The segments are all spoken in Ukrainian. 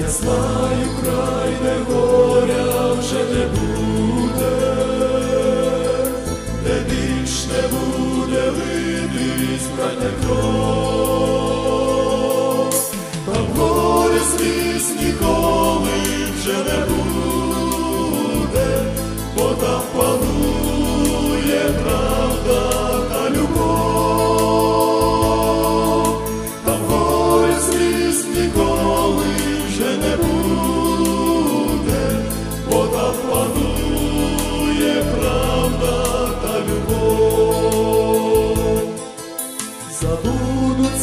Я знаю край, де горя вже не буде, де більш не буде литись браття кров, там гори сліз ніколи вже не буде.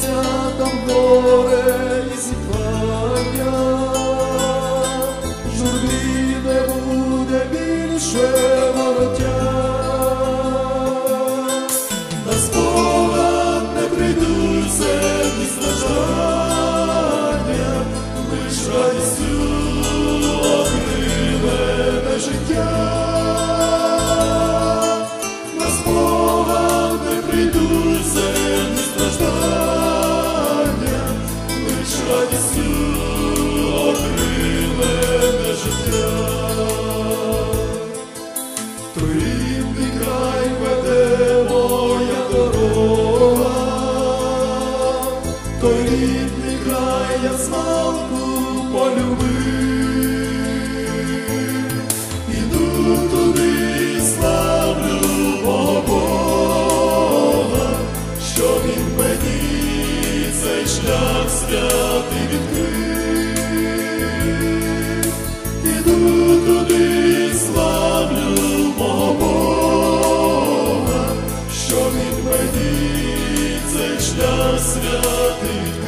Сонця горе і зітхання, журбі не буде більше. святий.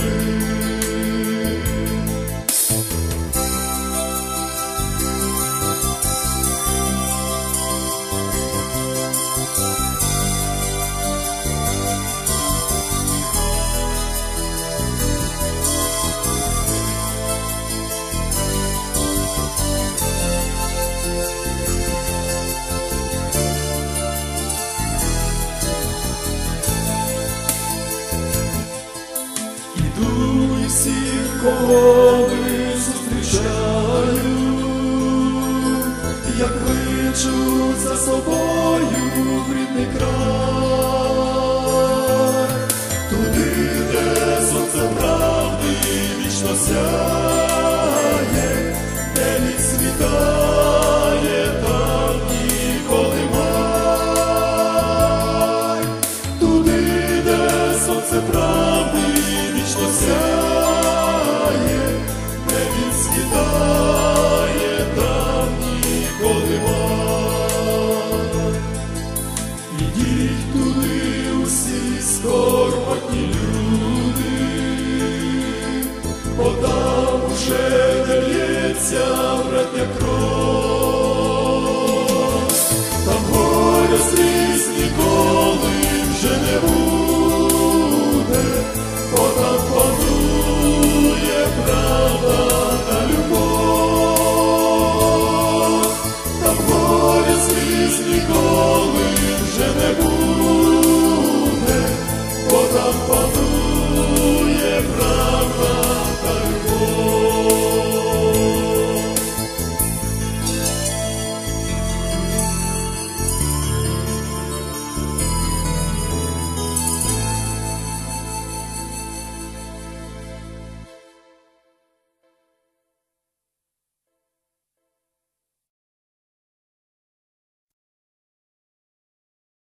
Богови зустрічаю, як кличу за собою, рідний душе не братня кров, там горя сліз ніколи вже не буде.